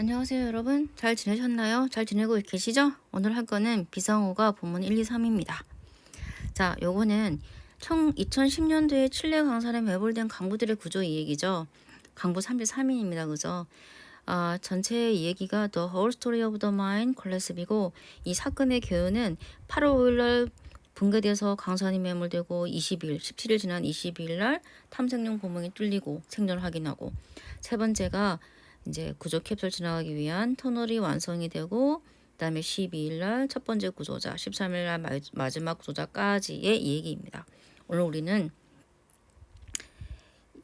안녕하세요 여러분 잘 지내셨나요? 잘 지내고 계시죠? 오늘 할 거는 비상호가 본문 1, 2, 3입니다 자 요거는 총 2010년도에 칠레 강산에 매몰된 강부들의 구조 이 얘기죠 강부 33인입니다 그죠? 아, 전체 이야기가 The Whole Story of the Mine Collapse이고 이 사건의 교훈은 8월 5일날 붕괴돼서 강산이 매몰되고 20일, 17일 지난 22일 날 탐색용 구멍이 뚫리고 생존을 확인하고 세 번째가 이제 구조 캡슐 지나가기 위한 터널이 완성이 되고 그다음에 12일 날 첫 번째 구조자, 13일 날 마- 마지막 구조자까지의 이 얘기입니다. 오늘 우리는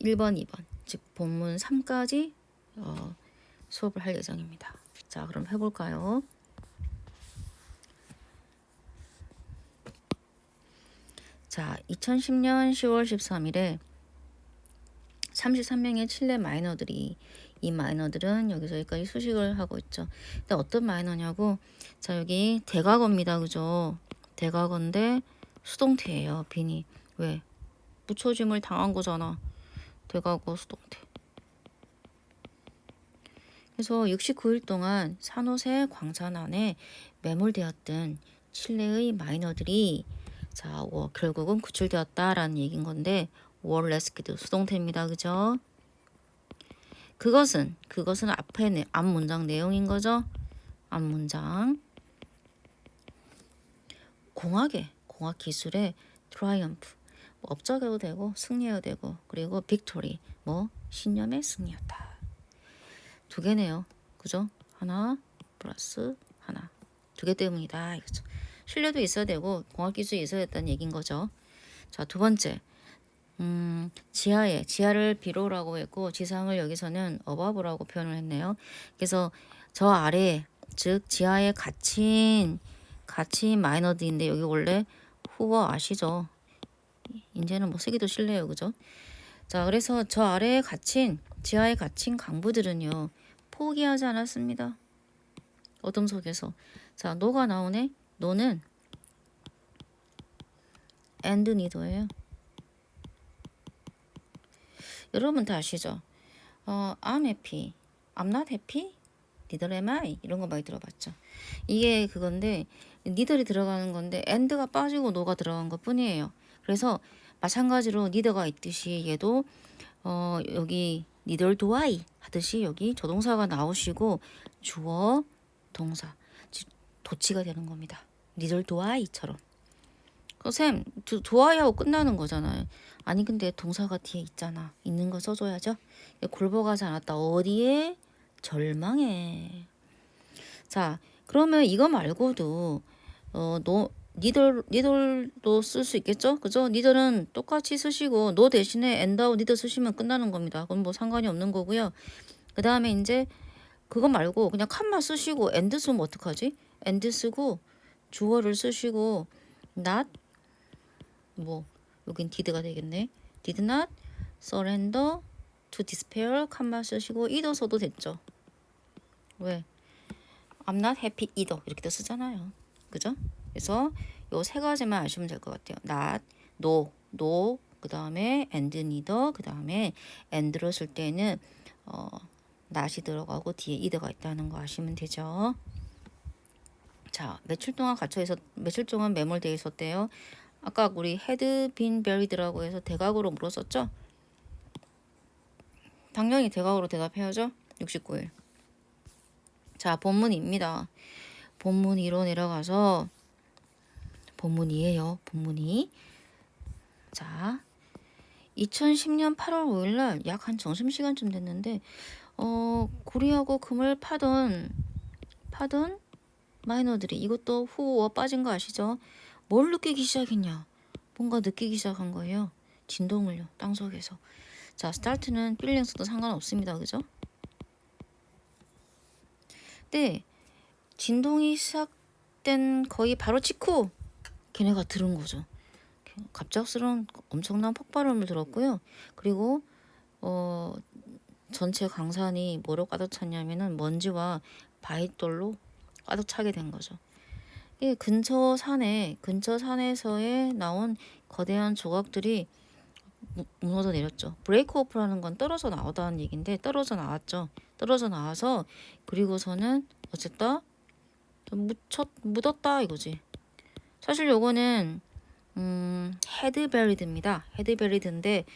1번, 2번, 즉 본문 3까지 어, 수업을 할 예정입니다. 자, 그럼 해볼까요? 자, 2010년 10월 13일에 33명의 칠레 마이너들이 이 마이너들은 여기서 여기까지 수식을 하고 있죠. 근데 어떤 마이너냐고 자 여기 대각어입니다. 그죠? 대각어인데 수동태예요. 빈이 왜? 붙여짐을 당한 거잖아. 대각어 수동태. 그래서 69일 동안 산호세 광산 안에 매몰되었던 칠레의 마이너들이 자 어, 결국은 구출되었다라는 얘기인 건데 월 레스키드 수동태입니다. 그죠? 그것은 그것은 앞에 내, 앞 문장 내용인 거죠. 앞 문장 공학의 공학 기술의 트라이엄프 뭐 업적해도 되고 승리해도 되고 그리고 빅토리 뭐 신념의 승리였다. 두 개네요. 그죠? 하나 플러스 하나 두 개 때문이다. 이거죠. 신뢰도 있어야 되고 공학 기술이 있어야 됐다는 얘기인 거죠. 자, 두 번째. 음, 지하에 지하를 비로라고 했고 지상을 여기서는 어바브라고 표현을 했네요. 그래서 저 아래 즉 지하에 갇힌 갇힌 마이너드인데 여기 원래 후어 아시죠? 이제는 뭐 쓰기도 싫네요. 그죠? 자, 그래서 저 아래에 갇힌 지하에 갇힌 강부들은요. 포기하지 않았습니다. 어둠 속에서 자, 노가 나오네. 노는 and neither예요. 여러분 다 아시죠? 어, I'm happy, I'm not happy, neither am I 이런 거 많이 들어봤죠. 이게 그건데 neither이 들어가는 건데 and가 빠지고 no가 들어간 것 뿐이에요. 그래서 마찬가지로 neither가 있듯이 얘도 어, 여기 neither do I 하듯이 여기 조동사가 나오시고 주어 동사 즉 도치가 되는 겁니다. do I처럼. 그 쌤, I 하고 끝나는 거잖아요. 아니 근데 동사가 뒤에 있잖아. 있는 거 써줘야죠. 골보가지 않았다. 어디에? 절망해. 자, 그러면 이거 말고도 어, 노, 니들, 니들도 쓸 수 있겠죠? 그죠? 니들은 똑같이 쓰시고 노 대신에 엔다우 니들 쓰시면 끝나는 겁니다. 그건 뭐 상관이 없는 거고요. 그 다음에 이제 그거 말고 그냥 칸만 쓰시고 엔드 쓰면 어떡하지? 엔드 쓰고 주어를 쓰시고 not 뭐 여긴 did가 되겠네. did not surrender to despair 칸만 쓰시고 either 써도 됐죠. 왜? I'm not happy either 이렇게도 쓰잖아요. 그죠? 그래서 요 세 가지만 아시면 될 것 같아요. not, no, no, 그 다음에 and neither, 그 다음에 and를 쓸 때는 어, not이 들어가고 뒤에 either가 있다는 거 아시면 되죠. 자, 며칠 동안 갇혀 있었, 며칠 동안 매몰되어 있었대요. 아까 우리 had been buried라고 해서 대각으로 물었었죠? 당연히 대각으로 대답해야죠. 69일. 자, 본문입니다. 본문 2로 내려가서 본문이에요. 본문이. 자, 2010년 8월 5일 날 약 한 점심시간쯤 됐는데 어, 고리하고 금을 파던 파던 마이너들이 이것도 후어 빠진 거 아시죠? 뭘 느끼기 시작했냐? 뭔가 느끼기 시작한 거예요. 진동을요. 땅속에서. 자, 스타트는 필링스도 상관없습니다. 그죠? 네. 진동이 시작된 거의 바로 직후 걔네가 들은 거죠. 갑작스러운 엄청난 폭발음을 들었고요. 그리고 어 전체 강산이 뭐로 가득 찼냐면은 먼지와 바위돌로 가득 차게 된 거죠. 이 근처 산에 근처 산에서의 나온 거대한 조각들이 무- 무너져 내렸죠. 브레이크 오프라는 건 떨어져 나오다는 얘기인데 떨어져 나왔죠. 떨어져 나와서 그리고서는 어쨌다 좀 묻혔 묻었다 이거지. 사실 요거는 음, 헤드베리드입니다. 헤드베리드인데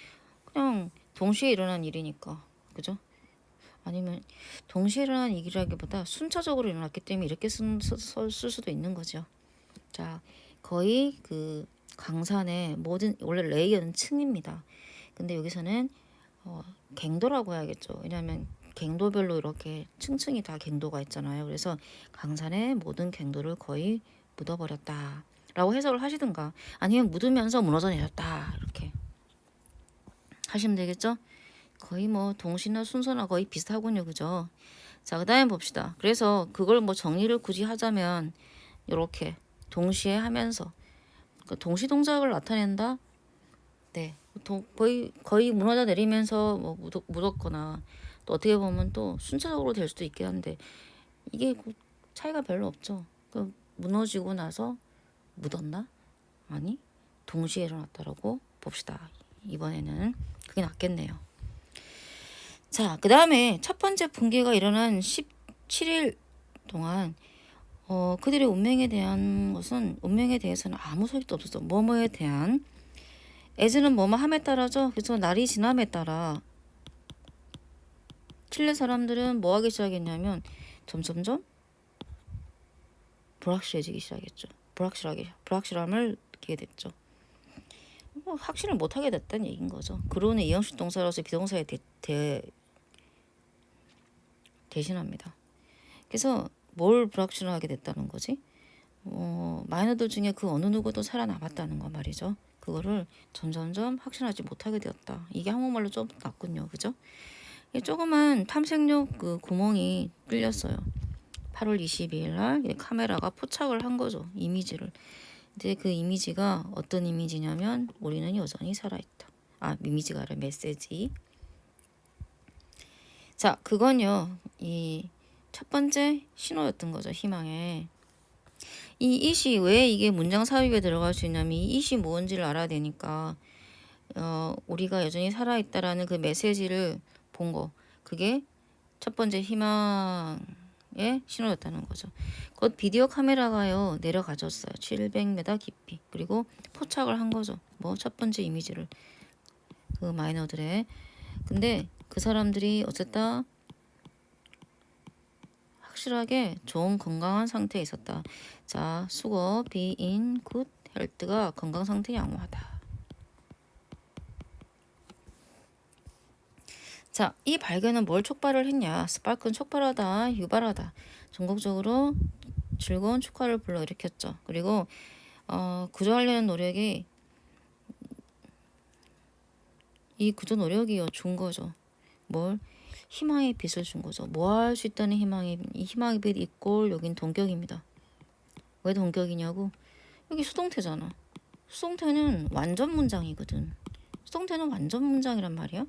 그냥 동시에 일어난 일이니까 그죠? 아니면 동시에 일어난 일이라기보다 순차적으로 일어났기 때문에 이렇게 쓴, 쓸, 쓸 수도 있는 거죠. 자, 거의 그 강산의 모든 원래 레이어는 층입니다. 근데 여기서는 어, 갱도라고 해야겠죠. 왜냐하면 갱도별로 이렇게 층층이 다 갱도가 있잖아요. 그래서 강산의 모든 갱도를 거의 묻어버렸다. 라고 해석을 하시든가 아니면 묻으면서 무너져 내렸다. 이렇게 하시면 되겠죠. 거의 뭐 동시나 순서나 거의 비슷하군요. 그죠? 자, 그 다음에 봅시다. 그래서 그걸 뭐 정리를 굳이 하자면 이렇게 동시에 하면서 그 동시 동작을 나타낸다. 네, 도, 거의 거의 무너져 내리면서 뭐 묻었, 묻었거나 또 어떻게 보면 또 순차적으로 될 수도 있긴 한데 이게 그 차이가 별로 없죠. 그 무너지고 나서 묻었나? 아니 동시에 일어났다라고 봅시다. 이번에는 그게 낫겠네요. 자, 그 다음에 첫 번째 붕괴가 일어난 17일 동안 어, 그들의 운명에 대한 것은 운명에 대해서는 아무 소식도 없었어. 뭐뭐에 대한 에즈는 뭐뭐 함에 따라죠. 그래서 날이 지남에 따라 칠레 사람들은 뭐 하기 시작했냐면 점점점 불확실해지기 시작했죠. 불확실하게 불확실함을 느끼게 됐죠. 뭐 확신을 못하게 됐다는 얘기인 거죠. 그로는 이형식 동사로서 비동사에 대, 대, 대신합니다. 그래서 뭘 불확실하게 됐다는 거지? 어, 마이너들 중에 그 어느 누구도 살아남았다는 거 말이죠. 그거를 점점점 확신하지 못하게 되었다. 이게 한국말로 좀 낫군요. 그죠? 이 조그만 탐색용 그 구멍이 뚫렸어요. 8월 22일 날 카메라가 포착을 한 거죠. 이미지를. 근데 그 이미지가 어떤 이미지냐면 우리는 여전히 살아있다. 아, 이미지가 아니라 메시지. 자, 그건요. 이 첫 번째 신호였던 거죠. 희망에. 이 이시 왜 이게 문장 사유에 들어갈 수 있냐면 이 이시 뭔지를 알아야 되니까 어, 우리가 여전히 살아있다라는 그 메시지를 본 거. 그게 첫 번째 희망의 신호였다는 거죠. 곧 비디오 카메라가요 내려가졌어요. 700m 깊이. 그리고 포착을 한 거죠. 뭐 첫 번째 이미지를 그 마이너들의. 근데 그 사람들이 어쨌다 확실하게 좋은 건강한 상태에 있었다. 자, 수거, in good health가 건강 상태 양호하다. 자, 이 발견은 뭘 촉발을 했냐? 스파크는 촉발하다, 유발하다. 전국적으로 즐거운 축하를 불러일으켰죠. 그리고 어, 구조하려는 노력이 이 구조 노력이요 준 거죠. 뭘 희망의 빛을 준 거죠. 뭐 할 수 있다는 희망의 이 희망의 빛 이꼴 여긴 동격입니다. 왜 동격이냐고? 여기 수동태잖아. 수동태는 완전 문장이거든. 수동태는 완전 문장이란 말이야.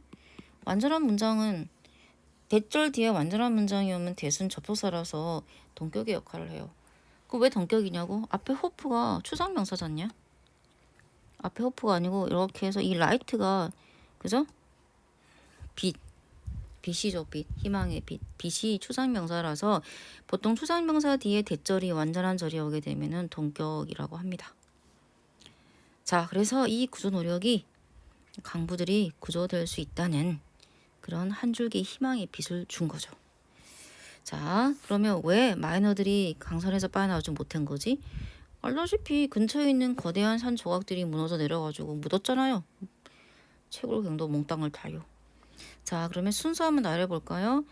완전한 문장은 대절 뒤에 완전한 문장이오면 대순 접속사라서 동격의 역할을 해요. 그 왜 동격이냐고? 앞에 호프가 추상 명사잖냐? 앞에 호프가 아니고 이렇게 해서 이 라이트가 그죠? 빛 빛이죠 빛 희망의 빛 빛이 추상명사라서 보통 추상명사 뒤에 대절이 완전한 절이 오게 되면은 동격이라고 합니다. 자 그래서 이 구조 노력이 강부들이 구조될 수 있다는 그런 한 줄기 희망의 빛을 준 거죠. 자 그러면 왜 마이너들이 강산에서 빠져나오지 못한 거지? 알다시피 근처에 있는 거대한 산 조각들이 무너져 내려가지고 묻었잖아요. 채굴 경도 몽땅을 타요. 자, 그러면 순서 한번 나열해볼까요?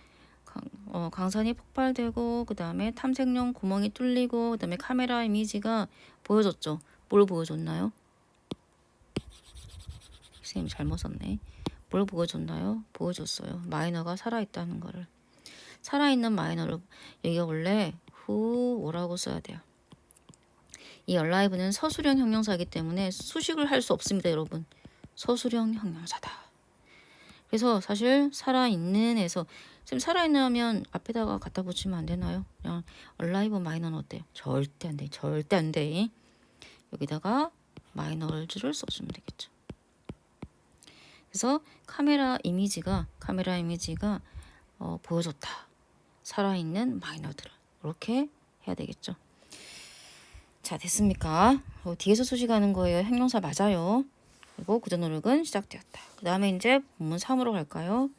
강, 어, 강산이 폭발되고 그 다음에 탐색용 구멍이 뚫리고 그 다음에 카메라 이미지가 보여줬죠. 뭘 보여줬나요? 선생님 잘못 썼네. 뭘 보여줬나요? 보여줬어요. 마이너가 살아있다는 거를. 살아있는 마이너를 여기가 원래 후 오라고 써야 돼요. 이 얼라이브는 서술형 형용사이기 때문에 수식을 할 수 없습니다, 여러분. 서술형 형용사다. 그래서 사실 살아있는 에서 지금 살아있는 하면 앞에다가 갖다 붙이면 안 되나요? 그냥 얼라이브 마이너는 어때요? 절대 안 돼. 절대 안 돼. 여기다가 마이너를 써주면 되겠죠. 그래서 카메라 이미지가 카메라 이미지가 어, 보여줬다. 살아있는 마이너들을 이렇게 해야 되겠죠. 자 됐습니까? 어, 뒤에서 수식하는 거예요. 형용사 맞아요. 그리고 구조 노력은 시작되었다. 그 다음에 이제 본문 3으로 갈까요?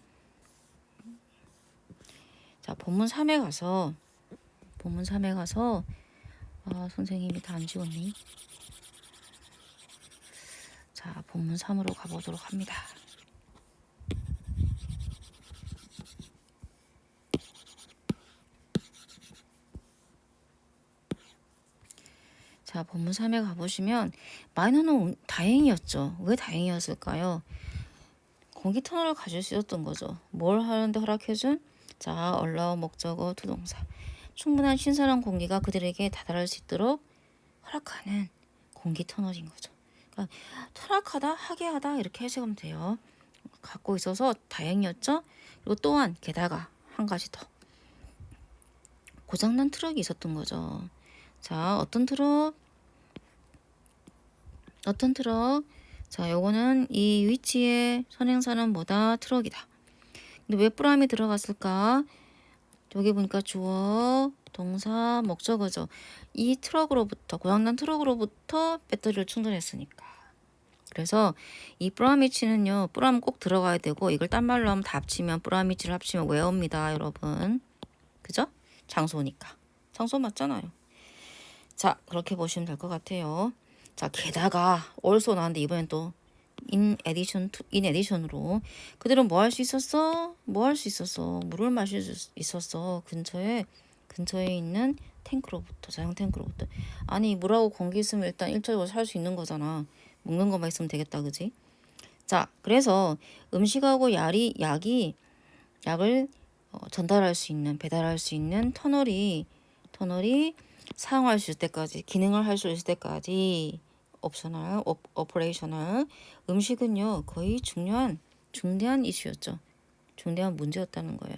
자 본문 3에 가서 본문 3에 가서 아 선생님이 다 안 지웠니? 자 본문 3으로 가보도록 합니다. 자, 본문 3에 가보시면 마이너는 운- 다행이었죠. 왜 다행이었을까요? 공기 터널을 가질 수 있었던 거죠. 뭘 하는데 허락해준? 자, 얼라우 목적어 투동사. 충분한 신선한 공기가 그들에게 다다를 수 있도록 허락하는 공기 터널인 거죠. 그러니까 허락하다, 하게 하다 이렇게 해석하면 돼요. 갖고 있어서 다행이었죠. 그리고 또한 게다가 한 가지 더 고장난 트럭이 있었던 거죠. 자, 어떤 트럭? 어떤 트럭? 자, 요거는 이 위치의 선행사는 뭐다? 트럭이다. 근데 왜 뿌람이 들어갔을까? 여기 보니까 주어, 동사, 목적어죠. 이 트럭으로부터, 고장난 트럭으로부터 배터리를 충전했으니까. 그래서 이 뿌라미치는요, 뿌람 꼭 들어가야 되고, 이걸 딴 말로 하면 다 합치면, 뿌라미치를 합치면 왜 옵니다, 여러분. 그죠? 장소니까. 장소 맞잖아요. 자, 그렇게 보시면 될 것 같아요. 자, 게다가 also 나왔는데 이번엔 또 addition to in addition으로 그들은 뭐 할 수 있었어? 뭐 할 수 있었어? 물을 마실 수 있었어. 근처에 근처에 있는 탱크로부터 자영 탱크로부터 아니 물하고 공기 있으면 일단 일차적으로 살 수 있는 거잖아. 먹는 것만 있으면 되겠다, 그지? 자, 그래서 음식하고 약이 약이 약을 어, 전달할 수 있는 배달할 수 있는 터널이 터널이 사용할 수 있을 때까지 기능을 할 수 있을 때까지 옵셔널 오, 오퍼레이셔널. 음식은요 거의 중요한 중대한 이슈였죠. 중대한 문제였다는 거예요.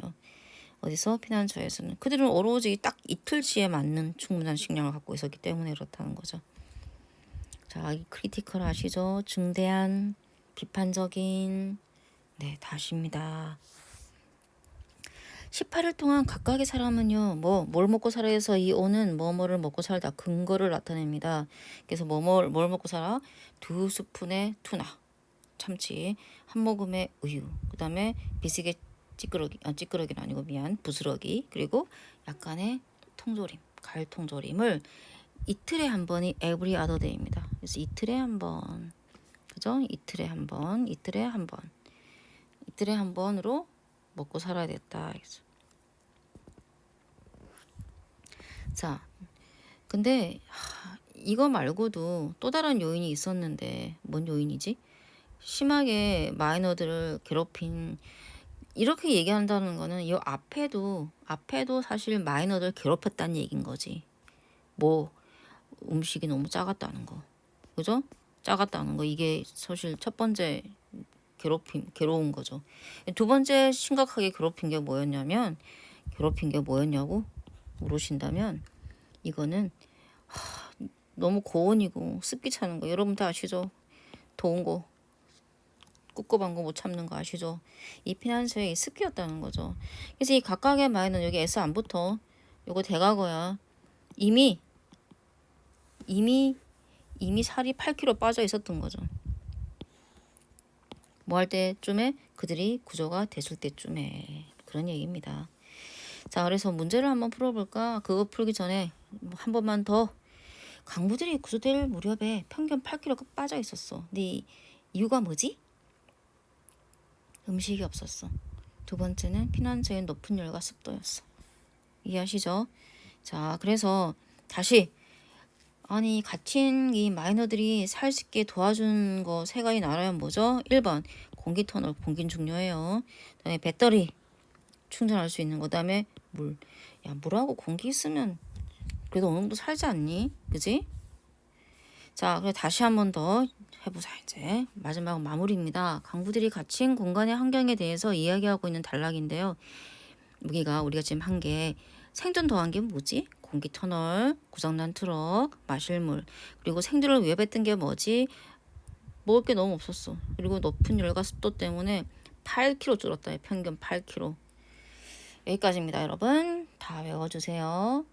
어디서? 피난처에서는. 그들은 오로지 딱 이틀치에 맞는 충분한 식량을 갖고 있었기 때문에 그렇다는 거죠. 자, 이 크리티컬 아시죠? 중대한 비판적인 네, 다십니다. 18일 동안 각각의 사람은요, 뭐, 뭘 먹고 살아 해서 이 오는 뭐뭐를 먹고 살다 근거를 나타냅니다. 그래서 뭐뭐, 뭘 먹고 살아? 두 스푼의 투나, 참치, 한 모금의 우유, 그 다음에 비스켓 찌끄러기, 아, 찌끄러기는 아니고 미안, 부스러기, 그리고 약간의 통조림, 가을 통조림을 이틀에 한 번이 other day입니다. 그래서 이틀에 한 번, 그죠? 이틀에 한 번, 이틀에 한 번, 이틀에 한 번으로 먹고 살아야 됐다. 그래서. 자, 근데 하, 이거 말고도 또 다른 요인이 있었는데 뭔 요인이지? 심하게 마이너들을 괴롭힌 이렇게 얘기한다는 거는 이 앞에도 앞에도 사실 마이너들 괴롭혔다는 얘기인 거지. 뭐 음식이 너무 작았다는 거, 그죠? 작았다는 거 이게 사실 첫 번째 괴롭힘, 괴로운 거죠. 두 번째 심각하게 괴롭힌 게 뭐였냐면, 괴롭힌 게 뭐였냐고 물으신다면, 이거는 하, 너무 고온이고 습기 차는 거 여러분 다 아시죠? 더운 거 꿉꿉한 거 못 참는 거 아시죠? 이 피난처의 습기였다는 거죠. 그래서 이 각각의 말은 여기 S 안 붙어. 요거 대각어야. 이미 이미 이미 살이 8kg 빠져 있었던 거죠. 뭐 할 때쯤에 그들이 구조가 됐을 때쯤에 그런 얘기입니다. 자, 그래서 문제를 한번 풀어볼까? 그거 풀기 전에 한 번만 더 강부들이 구조될 무렵에 평균 8kg가 빠져 있었어. 근데 이 이유가 뭐지? 음식이 없었어. 두 번째는 피난처의 높은 열과 습도였어. 이해하시죠? 자, 그래서 다시 아니 갇힌 이 마이너들이 살 수 있게 도와준 거 세 가지 나라면 뭐죠? 1번 공기 터널 공기는 중요해요. 그다음에 배터리 충전할 수 있는 거 그다음에 물. 야 물하고 공기 있으면 그래도 어느 정도 살지 않니? 그지? 자, 그래 다시 한 번 더 해보자 이제 마지막 마무리입니다. 강부들이 갇힌 공간의 환경에 대해서 이야기하고 있는 단락인데요. 여기가 우리가 지금 한 게 생존 더한 게 뭐지? 공기 터널, 고장난 트럭, 마실 물, 그리고 생존을 위협했던 게 뭐지? 먹을 게 너무 없었어. 그리고 높은 열과 습도 때문에 8kg 줄었다. 평균 8kg. 여기까지입니다, 여러분. 다 외워주세요.